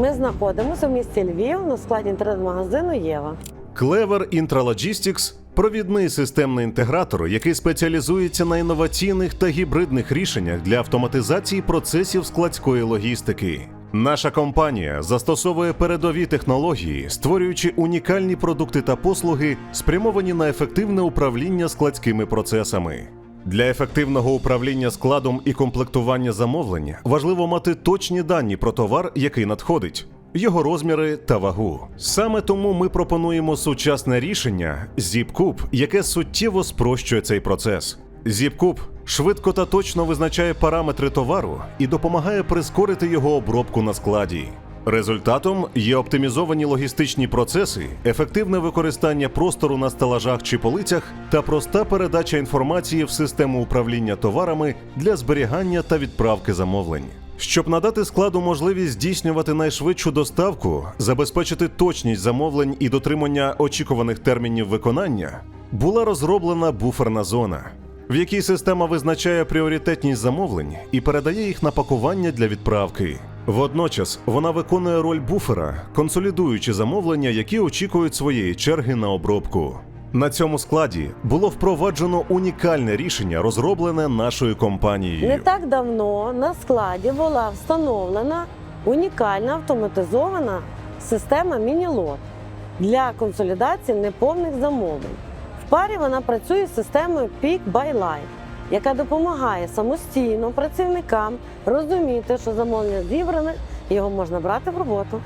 Ми знаходимося в місті Львів на складі інтернет-магазину Єва. Clever Intralogistics – провідний системний інтегратор, який спеціалізується на інноваційних та гібридних рішеннях для автоматизації процесів складської логістики. Наша компанія застосовує передові технології, створюючи унікальні продукти та послуги, спрямовані на ефективне управління складськими процесами. Для ефективного управління складом і комплектування замовлень важливо мати точні дані про товар, який надходить, його розміри та вагу. Саме тому ми пропонуємо сучасне рішення ZipCube, яке суттєво спрощує цей процес. ZipCube швидко та точно визначає параметри товару і допомагає прискорити його обробку на складі. Результатом є оптимізовані логістичні процеси, ефективне використання простору на стелажах чи полицях та проста передача інформації в систему управління товарами для зберігання та відправки замовлень. Щоб надати складу можливість здійснювати найшвидшу доставку, забезпечити точність замовлень і дотримання очікуваних термінів виконання, була розроблена буферна зона, в якій система визначає пріоритетність замовлень і передає їх на пакування для відправки. Водночас вона виконує роль буфера, консолідуючи замовлення, які очікують своєї черги на обробку. На цьому складі було впроваджено унікальне рішення, розроблене нашою компанією. Не так давно на складі була встановлена унікальна автоматизована система міні-лот для консолідації неповних замовлень. В парі вона працює з системою Peak by Line, яка допомагає самостійно працівникам розуміти, що замовлення зібране, і його можна брати в роботу.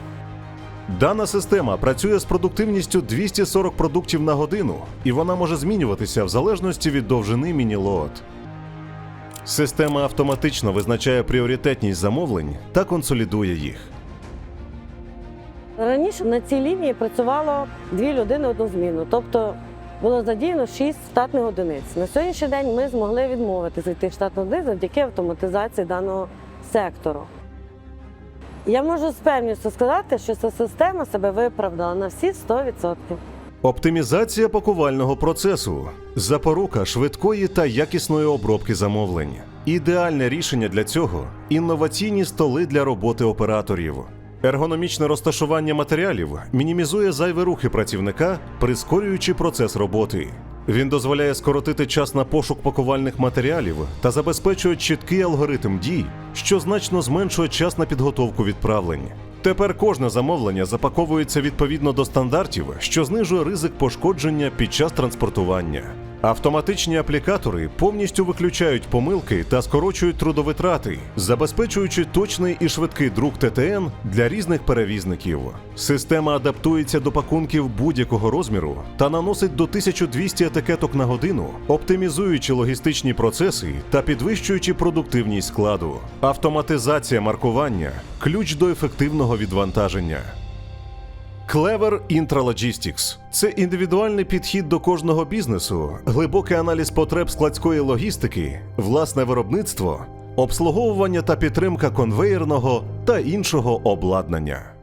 Дана система працює з продуктивністю 240 продуктів на годину, і вона може змінюватися в залежності від довжини міні-лот. Система автоматично визначає пріоритетність замовлень та консолідує їх. Раніше на цій лінії працювало дві людини одну зміну, тобто було задіяно шість штатних одиниць. На сьогоднішній день ми змогли відмовитися від тих штатних одиниць завдяки автоматизації даного сектору. Я можу з певністю сказати, що ця система себе виправдала на всі 100%. Оптимізація пакувального процесу запорука швидкої та якісної обробки замовлень. Ідеальне рішення для цього інноваційні столи для роботи операторів. Ергономічне розташування матеріалів мінімізує зайві рухи працівника, прискорюючи процес роботи. Він дозволяє скоротити час на пошук пакувальних матеріалів та забезпечує чіткий алгоритм дій, що значно зменшує час на підготовку відправлень. Тепер кожне замовлення запаковується відповідно до стандартів, що знижує ризик пошкодження під час транспортування. Автоматичні аплікатори повністю виключають помилки та скорочують трудовитрати, забезпечуючи точний і швидкий друк ТТН для різних перевізників. Система адаптується до пакунків будь-якого розміру та наносить до 1200 етикеток на годину, оптимізуючи логістичні процеси та підвищуючи продуктивність складу. Автоматизація маркування ключ до ефективного відвантаження. Clever Intralogistics – це індивідуальний підхід до кожного бізнесу, глибокий аналіз потреб складської логістики, власне виробництво, обслуговування та підтримка конвеєрного та іншого обладнання.